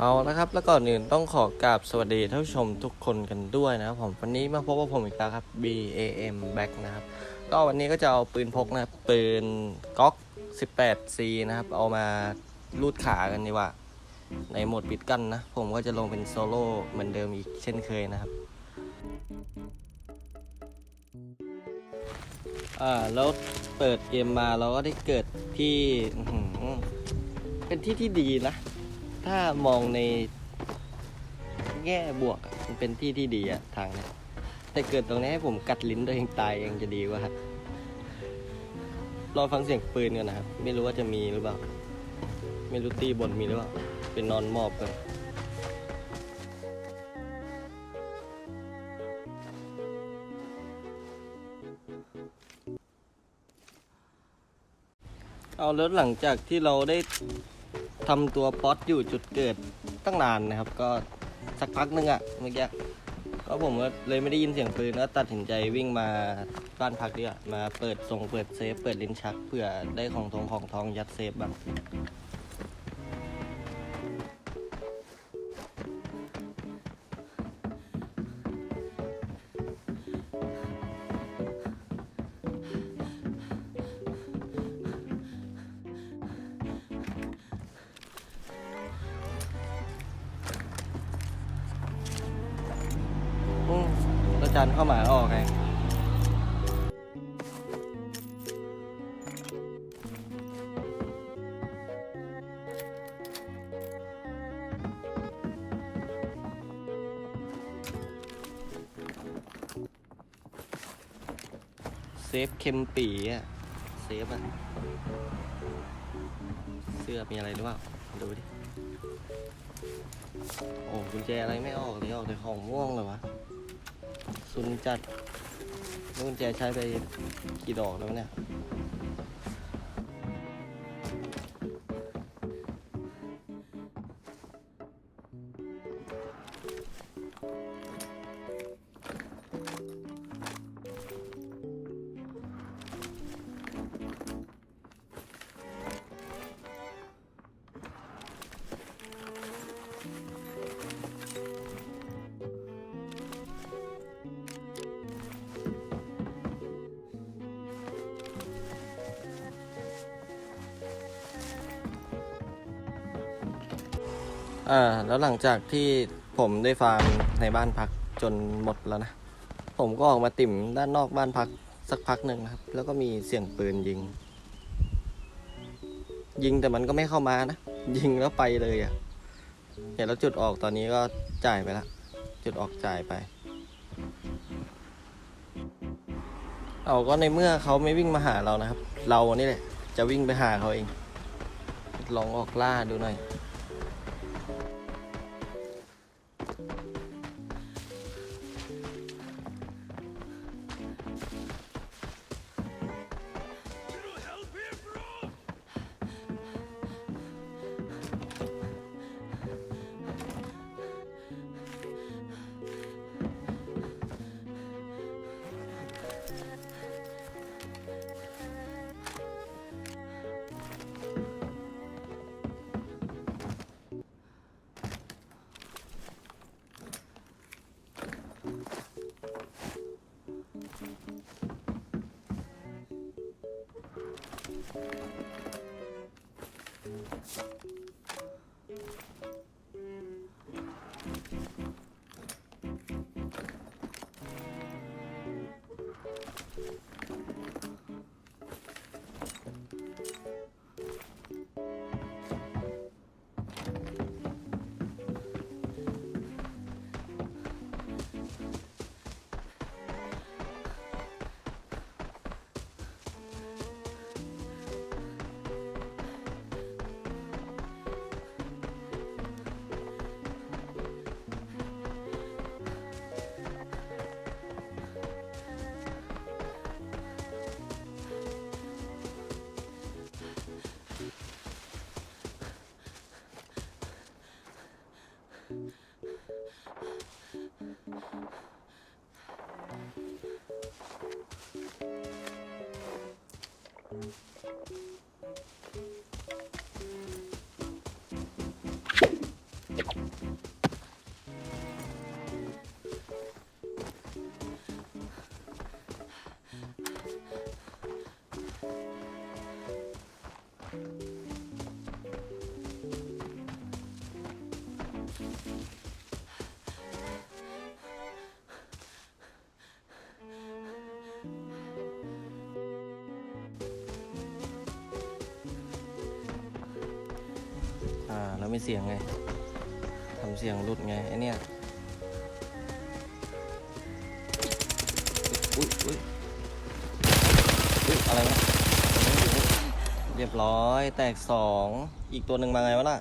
เอาละครับ แล้วก่อนอื่นต้องขอกราบสวัสดีท่านผู้ชมทุกคนกันด้วยนะครับผมวันนี้มาพบกับผมอีกแล้วครับ B A M Back นะครับ ก็วันนี้ก็จะเอาปืนพกนะครับปืนก๊อก 18C นะครับ เอามาลูดขากันดีกว่า ในโหมดปิดกั้นนะ ผมก็จะลงเป็นโซโล่เหมือนเดิมอีกเช่นเคยนะครับอ่าแล้วเปิดเกมมาเราก็ได้เกิดที่เป็นที่ที่ดีนะ ถ้ามองในแง่บวกอะมันเป็นที่ที่ดีอะทางเนี้ยแต่เกิดตรงนี้ให้ผมกัดลิ้นตัวเองตายยังจะดีกว่าครับรอฟังเสียงปืนกันนะครับ ไม่รู้ว่าจะมีหรือเปล่า ไม่รู้ตีบนมีหรือเปล่า เป็นนอนมอบกันเอาแล้วหลังจากที่เราได้ ทำตัวป๊อตอยู่จุดเกิดตั้งนานนะครับ ก็สักพักนึงอะเมื่อกี้ก็ผมก็เลยไม่ได้ยินเสียงปืนก็ตัดสินใจวิ่งมาบ้านพักดีกว่ามาเปิดส่งเปิดเซฟ เปิดลิ้นชักเพื่อได้ของทองของทองยัดเซฟบ้าง แล้วจานเข้ามาออกไงเซฟเค็มปีอะเซฟอะเสื้อมีอะไรหรือเปล่าดูดิ โอ้กุญแจอะไรไม่ออกเลยออกแต่ของม่วงเลยวะ นจัดแล้วกุญแจใช้ไปกี่ดอกแล้วเนี่ย อ่าแล้วหลังจากที่ผมได้ฟาร์มในบ้านพักจนหมดแล้วนะ ผมก็ออกมาติ่มด้านนอกบ้านพักสักพักหนึ่งครับ แล้วก็มีเสียงปืนยิง ยิงแต่มันก็ไม่เข้ามานะ ยิงแล้วไปเลยอะ่ะเห็นแล้วจุดออกตอนนี้ก็จ่ายไปละ จุดออกจ่ายไป เอาก็ในเมื่อเขาไม่วิ่งมาหาเรานะครับ เรานี่แหละ จะวิ่งไปหาเขาเอง ลองออกล่าดูหน่อย อ่าแล้วไม่เสียงไงทำเสียงหลุดไงไอเนี่ยอุ้ยอุ้ยอุ้ยอะไรวะเรียบร้อยแตกสองอีกตัวหนึ่งมาไงวะล่ะ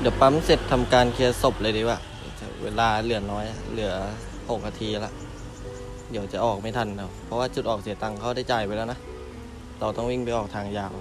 เดี๋ยวปั๊มเสร็จทำการเคลียร์ศพเลยดีกว่า เวลาเหลือน้อย เหลือหกนาทีละ เดี๋ยวจะออกไม่ทันเนอะเพราะว่าจุดออกเสียตังค์เขาได้จ่ายไปแล้วนะ เราต้องวิ่งไปออกทางยาว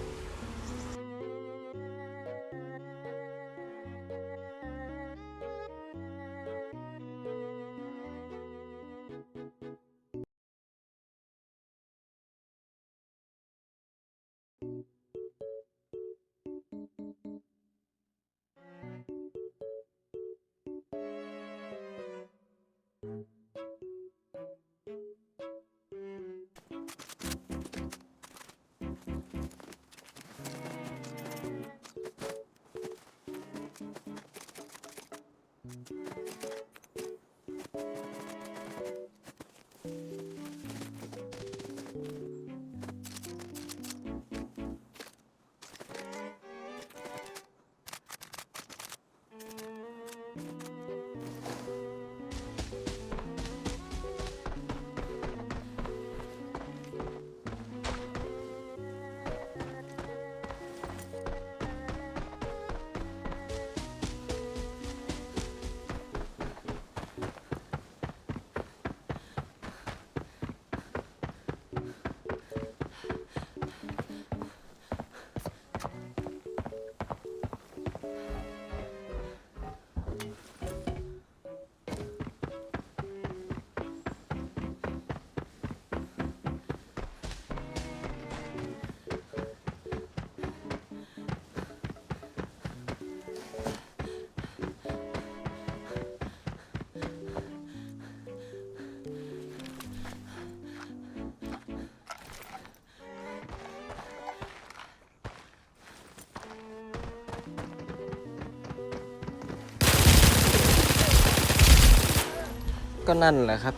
ก็นั่นแหละครับ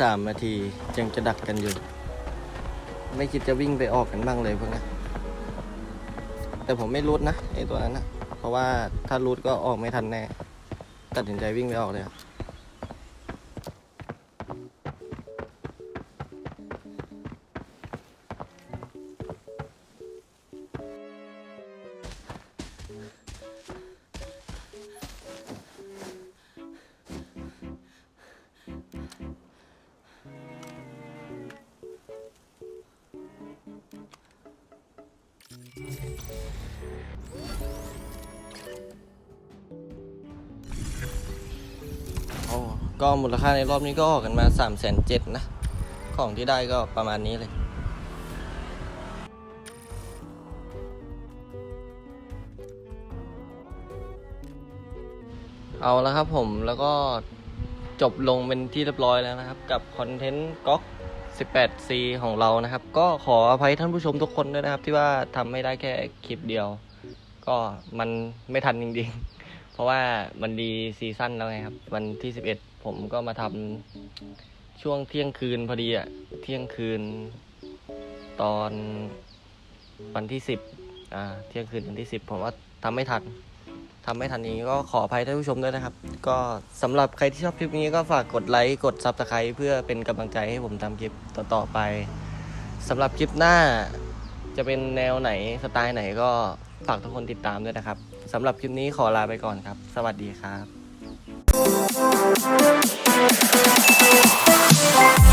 สามนาทียังจะดักกันอยู่ ไม่คิดจะวิ่งไปออกกันบ้างเลยพวกนี้นแต่ผมไม่รูดนะไอตัวนั้นนะเพราะว่าถ้ารูดก็ออกไม่ทันแน่ตัดสินใจวิ่งไปออกเลยครับ โอ้ก็มูลค่าในรอบนี้ก็ออกกันมา3ามแสนเจ็ดนะ ของที่ได้ก็ประมาณนี้เลย เอาแล้วครับผมแล้วก็จบลงเป็นที่เรียบร้อยแล้วนะครับ กับคอนเทนต์ก๊อก 18C ของเรานะครับ ก็ขออภัยท่านผู้ชมทุกคนด้วยนะครับ ที่ว่าทำไม่ได้แค่คลิปเดียว ก็มันไม่ทันจริงๆ เพราะว่ามันดีซีซั่นแล้วไงครับ วันที่ 11 ผมก็มาทำช่วงเที่ยงคืนพอดีอะเที่ยงคืนตอนวันที่ 10อ่าเที่ยงคืนวันที่ 10 ผมว่าทำไม่ทัน ทำไม่ทันนี้ก็ขออภัยท่านผู้ชมด้วยนะครับ ก็สำหรับใครที่ชอบคลิปนี้ก็ฝากกดไลค์กด Subscribe เพื่อเป็นกำลังใจให้ผมทำคลิปต่อๆไปสำหรับคลิปหน้าจะเป็นแนวไหนสไตล์ไหนก็ฝากทุกคนติดตามด้วยนะครับสำหรับคลิปนี้ขอลาไปก่อนครับ สวัสดีครั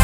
บ